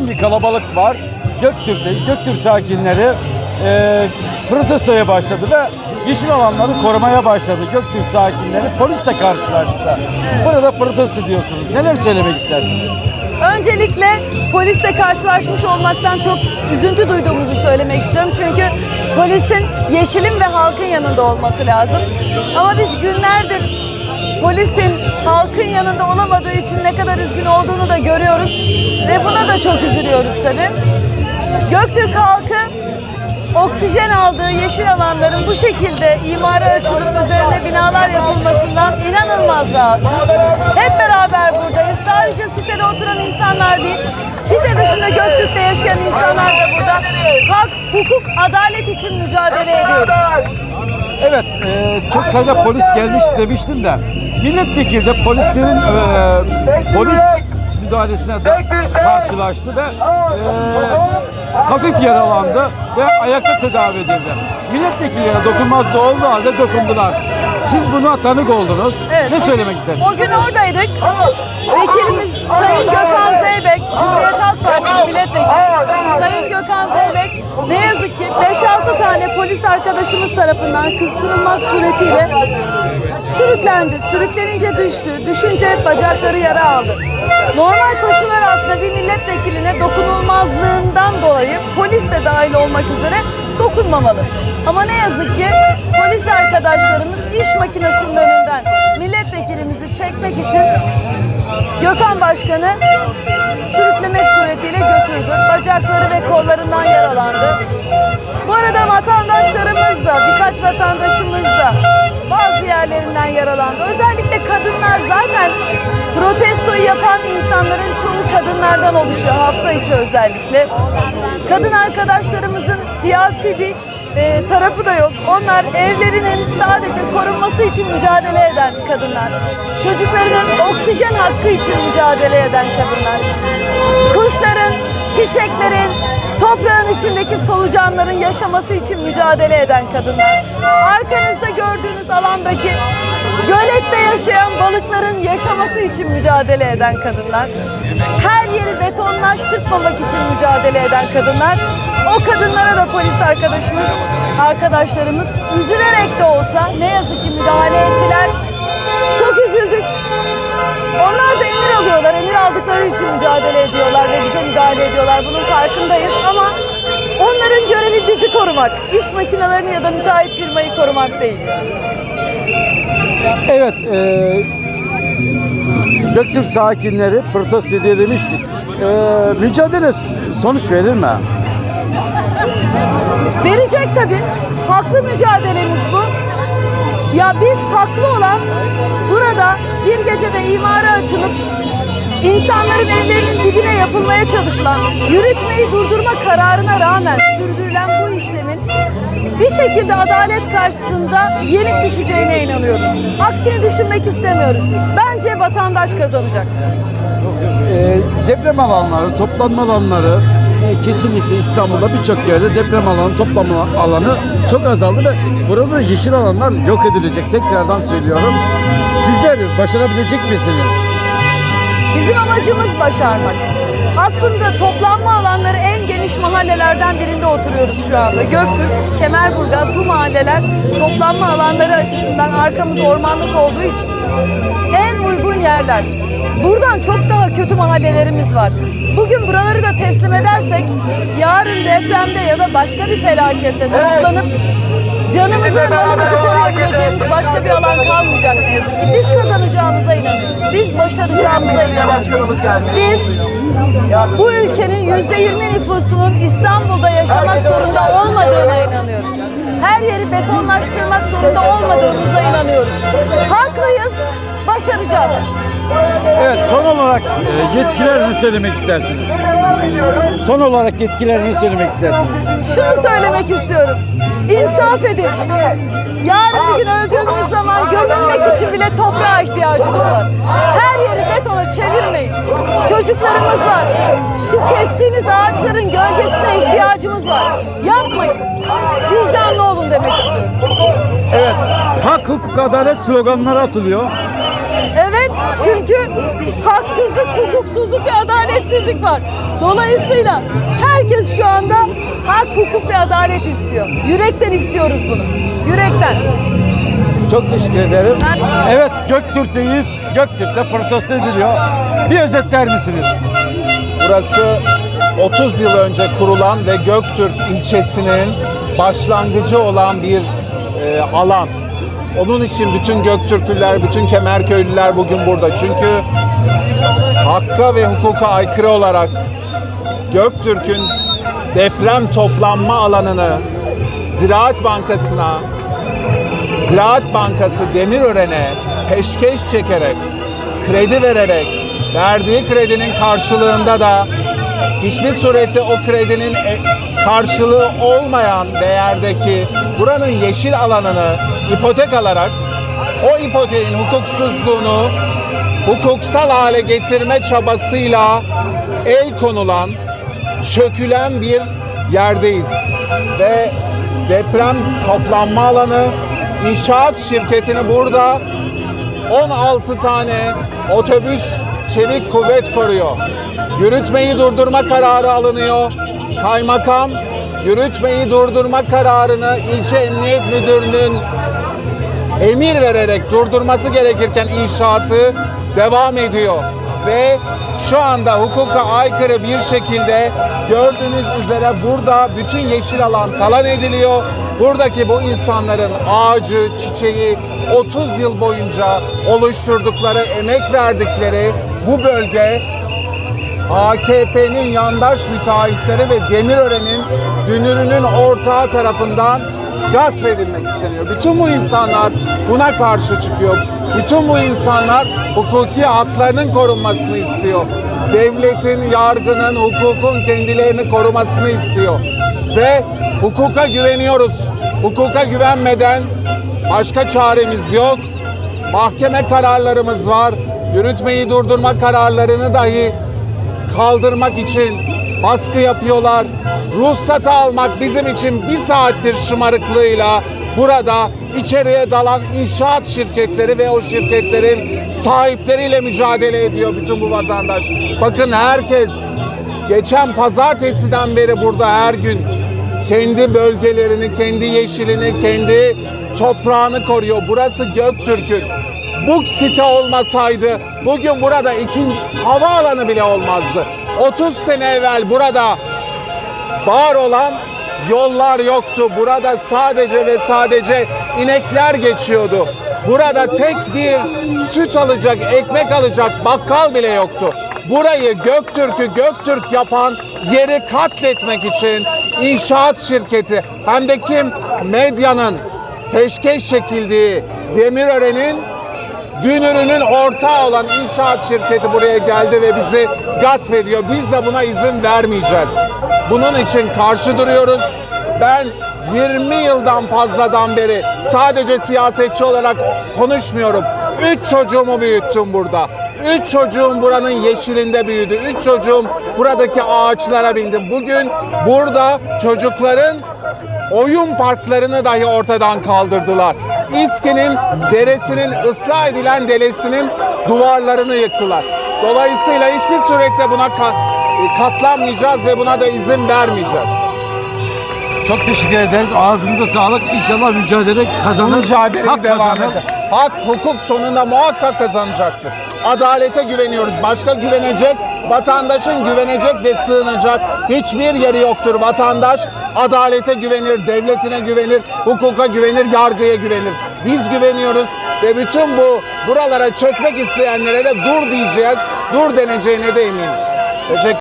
bir kalabalık var. Göktürk'te, Göktürk sakinleri e, protestoya başladı ve yeşil alanları korumaya başladı. Göktürk sakinleri polisle karşılaştı. Burada protesto ediyorsunuz. Neler söylemek istersiniz? Öncelikle polisle karşılaşmış olmaktan çok üzüntü duyduğumuzu söylemek istiyorum. Çünkü polisin yeşilin ve halkın yanında olması lazım. Ama biz günlerdir polisin halkın yanında olamadığı için ne kadar üzgün olduğunu da görüyoruz. Ve buna da çok üzülüyoruz tabii. Göktürk halkı oksijen aldığı yeşil alanların bu şekilde imara açılıp üzerine binalar yapılmasından inanılmaz rahatsız. Hep beraber buradayız. Sadece sitede oturan insanlar değil, site dışında Göktürk'te yaşayan insanlar da burada. Hak, hukuk, adalet için mücadele ediyoruz. Evet, e, çok sayıda polis gelmiş demiştim de milletvekili de polislerin e, polis müdahalesine de karşılaştı ve e, hafif yaralandı ve ayakta tedavi edildi. Milletvekillerine dokunmazlığı olduğu halde dokundular. Siz buna tanık oldunuz. Evet. Ne söylemek istersiniz? O gün oradaydık. Vekilimiz Sayın Gökhan Zeybek, Cumhuriyet Halk Partisi milletvekili. Sayın Gökhan Zeybek ne yazık ki 5-6 tane polis arkadaşımız tarafından kıstırılmak suretiyle sürüklendi. Sürüklenince düştü. Düşünce bacakları yara aldı. Normal koşullar altında bir milletvekiline dokunulmazlığından dolayı polis de dahil olmak üzere dokunmamalı. Ama ne yazık ki polis arkadaşlarımız iş makinesinin önünden milletvekilimizi çekmek için Gökhan Başkanı sürüklemek suretiyle götürdü. Bacakları ve kollarından yaralandı. Bu arada vatandaşlarımız da, birkaç vatandaşımız da bazı yerlerinden yaralandı. Özellikle kadınlar zaten protestoyu yapan insanların çoğu kadınlardan oluşuyor hafta içi özellikle. Kadın arkadaşlarımızın siyasi bir e, tarafı da yok. Onlar evlerinin sadece korunması için mücadele eden kadınlar. Çocuklarının oksijen hakkı için mücadele eden kadınlar. Kuşların, çiçeklerin, toprağın içindeki solucanların yaşaması için mücadele eden kadınlar. Arkanızda gördüğünüz alandaki gölette yaşayan balıkların yaşaması için mücadele eden kadınlar. Her yeri betonlaştırmamak için mücadele eden kadınlar. O kadınlara da polis arkadaşımız, arkadaşlarımız üzülerek de olsa ne yazık ki müdahale ettiler. Çok üzüldük. Onlar da emir alıyorlar. Emir aldıkları için mücadele ediyorlar ve bize müdahale ediyorlar. Bunun farkındayız ama onların görevi bizi korumak. İş makinelerini ya da müteahhit firmayı korumak değil. Evet, e, Göktürk sakinleri protesto ediyor demiştik. E, mücadele sonuç verir mi? Verecek tabii. Haklı mücadelemiz bu. Ya biz haklı olan burada bir gecede imara açılıp insanların evlerinin dibine yapılmaya çalışılan, yürütmeyi durdurma kararına rağmen sürdürülen bu işlemin bir şekilde adalet karşısında yenik düşeceğine inanıyoruz. Aksini düşünmek istemiyoruz. Bence vatandaş kazanacak. E, deprem alanları, toplanma alanları e, kesinlikle İstanbul'da birçok yerde deprem alanı, toplanma alanı çok azaldı ve burada da yeşil alanlar yok edilecek. Tekrardan söylüyorum. Sizler başarabilecek misiniz? Bizim amacımız başarmak. Aslında toplanma alanları en geniş mahallelerden birinde oturuyoruz şu anda. Göktürk, Kemerburgaz bu mahalleler toplanma alanları açısından arkamız ormanlık olduğu için en uygun yerler. Buradan çok daha kötü mahallelerimiz var. Bugün buraları da teslim edersek yarın depremde ya da başka bir felakette toplanıp canımızı ve malımızı koruyabileceğimiz başka bir alan kalmayacak ne yazık ki. Biz kazanacağımıza inanıyoruz. Biz başaracağımıza inanıyoruz. Biz bu ülkenin yüzde yirmi nüfusunun İstanbul'da yaşamak zorunda olmadığına inanıyoruz. Her yeri betonlaştırmak zorunda olmadığımıza inanıyoruz. Haklıyız, başaracağız. Evet, son olarak e, yetkiler ne söylemek istersiniz? Son olarak yetkiler ne söylemek istersiniz? Şunu söylemek istiyorum. İnsaf edin. Yarın bir gün öldüğümüz zaman gömülmek için bile toprağa ihtiyacımız var. Her yeri betona çevirmeyin. Çocuklarımız var. Şu kestiğiniz ağaçların gölgesine ihtiyacımız var. Yapmayın. Vicdanlı olun demek istiyorum. Evet, hak, hukuk, adalet sloganları atılıyor. Evet, Çünkü haksızlık, hukuksuzluk ve adaletsizlik var. Dolayısıyla herkes şu anda hak, hukuk ve adalet istiyor. Yürekten istiyoruz bunu. Yürekten. Çok teşekkür ederim. Evet Göktürk'teyiz. Göktürk'te protesto ediliyor. Bir özetler misiniz? Burası 30 yıl önce kurulan ve Göktürk ilçesinin başlangıcı olan bir e, alan. Onun için bütün Göktürklüler, bütün Kemerköylüler bugün burada. Çünkü hakka ve hukuka aykırı olarak Göktürk'ün deprem toplanma alanını Ziraat Bankası'na, Ziraat Bankası Demirören'e peşkeş çekerek, kredi vererek, verdiği kredinin karşılığında da hiçbir surette o kredinin e- karşılığı olmayan değerdeki buranın yeşil alanını ipotek alarak o ipoteğin hukuksuzluğunu hukuksal hale getirme çabasıyla el konulan, çökülen bir yerdeyiz. Ve deprem toplanma alanı inşaat şirketini burada 16 tane otobüs çevik kuvvet koruyor. Yürütmeyi durdurma kararı alınıyor. Kaymakam yürütmeyi durdurma kararını ilçe emniyet müdürünün emir vererek durdurması gerekirken inşaatı devam ediyor. Ve şu anda hukuka aykırı bir şekilde gördüğünüz üzere burada bütün yeşil alan talan ediliyor. Buradaki bu insanların ağacı, çiçeği 30 yıl boyunca oluşturdukları, emek verdikleri bu bölge AKP'nin yandaş müteahhitleri ve Demirören'in dünürünün ortağı tarafından gasp edilmek isteniyor. Bütün bu insanlar buna karşı çıkıyor. Bütün bu insanlar hukuki haklarının korunmasını istiyor. Devletin, yargının, hukukun kendilerini korumasını istiyor. Ve hukuka güveniyoruz. Hukuka güvenmeden başka çaremiz yok. Mahkeme kararlarımız var. Yürütmeyi durdurma kararlarını dahi kaldırmak için baskı yapıyorlar. Ruhsatı almak bizim için bir saattir şımarıklığıyla burada içeriye dalan inşaat şirketleri ve o şirketlerin sahipleriyle mücadele ediyor bütün bu vatandaş. Bakın herkes geçen pazartesiden beri burada her gün kendi bölgelerini, kendi yeşilini, kendi toprağını koruyor. Burası Göktürk'ün. Bu site olmasaydı bugün burada ikinci havaalanı bile olmazdı. 30 sene evvel burada var olan yollar yoktu. Burada sadece ve sadece inekler geçiyordu. Burada tek bir süt alacak, ekmek alacak bakkal bile yoktu. Burayı Göktürk'ü Göktürk yapan yeri katletmek için inşaat şirketi hem de kim? Medyanın peşkeş çekildiği Demirören'in Dünürünün ortağı olan inşaat şirketi buraya geldi ve bizi gasp ediyor. Biz de buna izin vermeyeceğiz. Bunun için karşı duruyoruz. Ben 20 yıldan fazladan beri sadece siyasetçi olarak konuşmuyorum. Üç çocuğumu büyüttüm burada. Üç çocuğum buranın yeşilinde büyüdü. Üç çocuğum buradaki ağaçlara bindi. Bugün burada çocukların oyun parklarını dahi ortadan kaldırdılar. İSKİ'nin deresinin ıslah edilen deresinin duvarlarını yıktılar. Dolayısıyla hiçbir surette buna ka- katlanmayacağız ve buna da izin vermeyeceğiz. Çok teşekkür ederiz. Ağzınıza sağlık. İnşallah mücadele kazanır. Mücadele devam kazanır. eder. Hak, hukuk sonunda muhakkak kazanacaktır. Adalete güveniyoruz. Başka güvenecek, vatandaşın güvenecek ve sığınacak hiçbir yeri yoktur. Vatandaş adalete güvenir, devletine güvenir, hukuka güvenir, yargıya güvenir. Biz güveniyoruz ve bütün bu buralara çökmek isteyenlere de dur diyeceğiz. Dur deneceğine de eminiz. Teşekkür